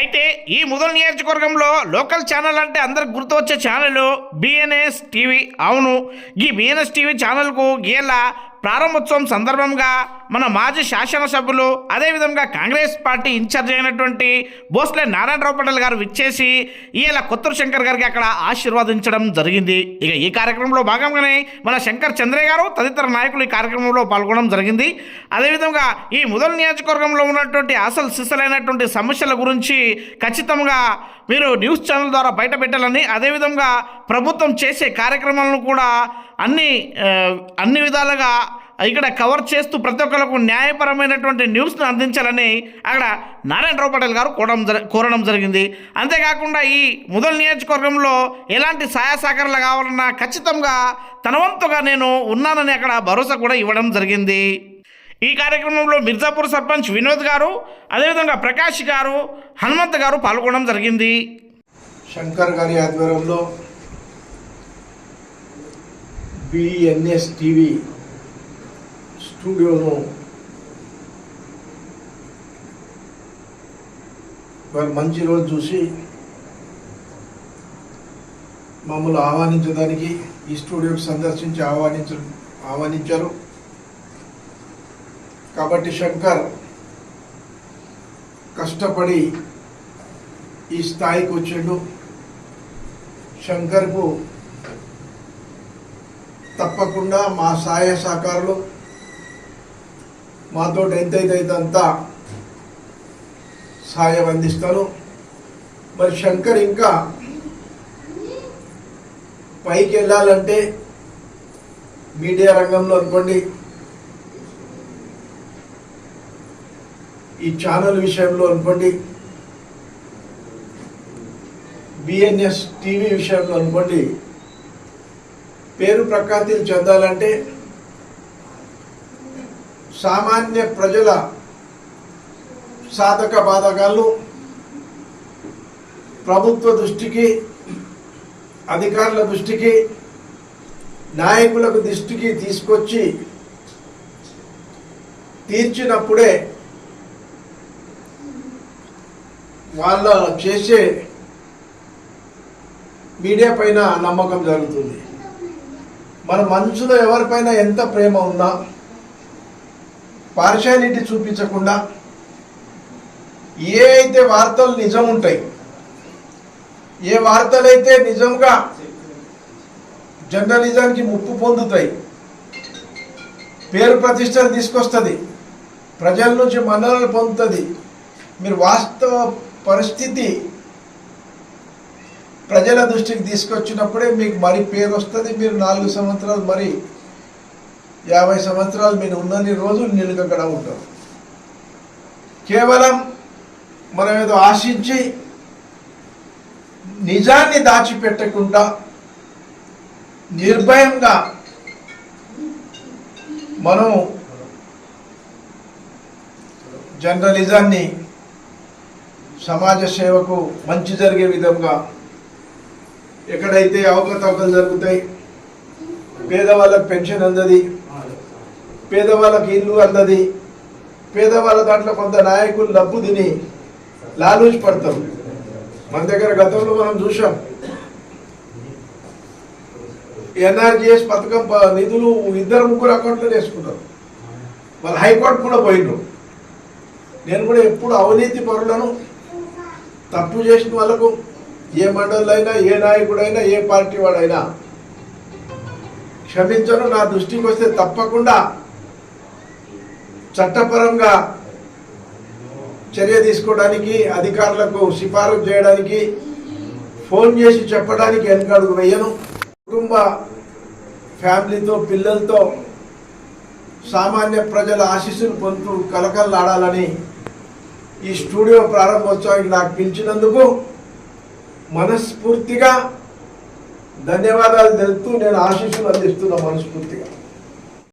అయితే ఈ ముదల్ నియోజకవర్గంలో లోకల్ ఛానల్ అంటే అందరికి గుర్తు వచ్చే ఛానల్ బిఎన్ఎస్ టీవీ అవును ఈ బిఎన్ఎస్ టీవీ ఛానల్కు గీల ప్రారంభోత్సవం సందర్భంగా మన మాజీ శాసనసభ్యులు అదేవిధంగా కాంగ్రెస్ పార్టీ ఇన్ఛార్జ్ అయినటువంటి భోస్లే నారాయణరావు పటేల్ గారు విచ్చేసి ఈయన కొత్తూరు శంకర్ గారికి అక్కడ ఆశీర్వదించడం జరిగింది. ఇక ఈ కార్యక్రమంలో భాగంగానే మన శంకర్ చంద్రయ్య గారు తదితర నాయకులు ఈ కార్యక్రమంలో పాల్గొనడం జరిగింది. అదేవిధంగా ఈ ముదల్ నియోజకవర్గంలో ఉన్నటువంటి అసలు సిసలైనటువంటి సమస్యల గురించి ఖచ్చితంగా మీరు న్యూస్ ఛానల్ ద్వారా బయట పెట్టాలని అదేవిధంగా ప్రభుత్వం చేసే కార్యక్రమాలను కూడా అన్ని అన్ని విధాలుగా ఇక్కడ కవర్ చేస్తూ ప్రతి ఒక్కరికి న్యాయపరమైనటువంటి న్యూస్ను అందించాలని అక్కడ నారాయణరావు పటేల్ గారు కోరడం జరి కోరడం జరిగింది. అంతేకాకుండా ఈ ముదల్ నియోజకవర్గంలో ఎలాంటి సహాయ సహకారాలు కావాలన్నా ఖచ్చితంగా తన వంతుగా నేను ఉన్నానని అక్కడ భరోసా కూడా ఇవ్వడం జరిగింది. ఈ కార్యక్రమంలో మిర్జాపూర్ సర్పంచ్ వినోద్ గారు అదేవిధంగా ప్రకాష్ గారు హనుమంత్ గారు పాల్గొనడం జరిగింది. శంకర్ గారి ఆధ్వర్యంలో బిఎన్ఎస్ టీవీ స్టూడియోను వారు మంచి రోజు చూసి మమ్మల్ని ఆహ్వానించడానికి ఈ స్టూడియోకి సందర్శించి ఆహ్వానించ ఆహ్వానించారు. కాబట్టి శంకర్ కష్టపడి ఈ స్థాయికి వచ్చాడు. శంకర్కు తప్పకుండా మా సహాయ సహకారులు మాతో ఎంతైతే అంతా అంత సహాయం అందిస్తాను. మరి శంకర్ ఇంకా పైకి వెళ్ళాలంటే మీడియా రంగంలో అనుకోండి ఈ ఛానల్ విషయంలో అనుకోండి బిఎన్ఎస్ టీవీ విషయంలో అనుకోండి పేరు ప్రఖ్యాతిలు చెందాలంటే సామాన్య ప్రజల సాధక బాధకాలు ప్రభుత్వ దృష్టికి అధికారుల దృష్టికి నాయకులకు దృష్టికి తీసుకొచ్చి తీర్చినప్పుడే వాళ్ళ చేసే మీడియా పైన నమ్మకం జరుగుతుంది. మన మనసులో ఎవరిపైన ఎంత ప్రేమ ఉన్నా పార్షాలిటీ చూపించకుండా ఏ అయితే వార్తలు నిజం ఉంటాయి ఏ వార్తలైతే నిజంగా జర్నలిజానికి ముప్పు పొందుతాయి పేరు ప్రతిష్టలు తీసుకొస్తుంది ప్రజల నుంచి మన్ననలు పొందుతుంది మీరు వాస్తవ పరిస్థితి ప్రజల దృష్టికి తీసుకొచ్చినప్పుడే మీకు మరి పేరు వస్తుంది మీరు నాలుగు సంవత్సరాలు మరి యాభై సంవత్సరాలు మీరు ఉన్నన్ని రోజులు నీళ్ళకి అక్కడ ఉంటాం. కేవలం మనం ఏదో ఆశించి నిజాన్ని దాచిపెట్టకుండా నిర్భయంగా మనం జర్నలిజాన్ని సమాజ సేవకు మంచి జరిగే విధంగా ఎక్కడైతే అవకతవకలు జరుగుతాయి పేదవాళ్ళకు పెన్షన్ అందది పేదవాళ్ళకి ఇల్లు అందది. పేదవాళ్ళ దాంట్లో కొంత నాయకులు లబ్బు తిని లాలూచి పడతారు. మన దగ్గర గతంలో మనం చూసాం ఎన్ఆర్జిఎస్ పథకం ప- నిధులు ఇద్దరు ముగ్గురు అకౌంట్లో వేసుకుంటారు. వాళ్ళు హైకోర్టు కూడా పోయిండ్రు. నేను కూడా ఎప్పుడు అవినీతి పరులను తప్పు చేసిన వాళ్ళకు ఏ మండలైనా ఏ నాయకుడైనా ఏ పార్టీ వాడైనా క్షమించను. నా దృష్టికి వస్తే తప్పకుండా చట్టపరంగా చర్య తీసుకోవడానికి అధికారులకు సిఫారసు చేయడానికి ఫోన్ చేసి చెప్పడానికి వెనకడుగు వేయను. కుటుంబ ఫ్యామిలీతో పిల్లలతో సామాన్య ప్రజల ఆశీస్సులు పొందుతూ కలకల్లాడాలని ఈ స్టూడియో ప్రారంభోత్సవానికి నాకు పిలిచినందుకు మనస్ఫూర్తిగా ధన్యవాదాలు తెలుపుతూ నేను ఆశీస్సులు అందిస్తున్నా మనస్ఫూర్తిగా.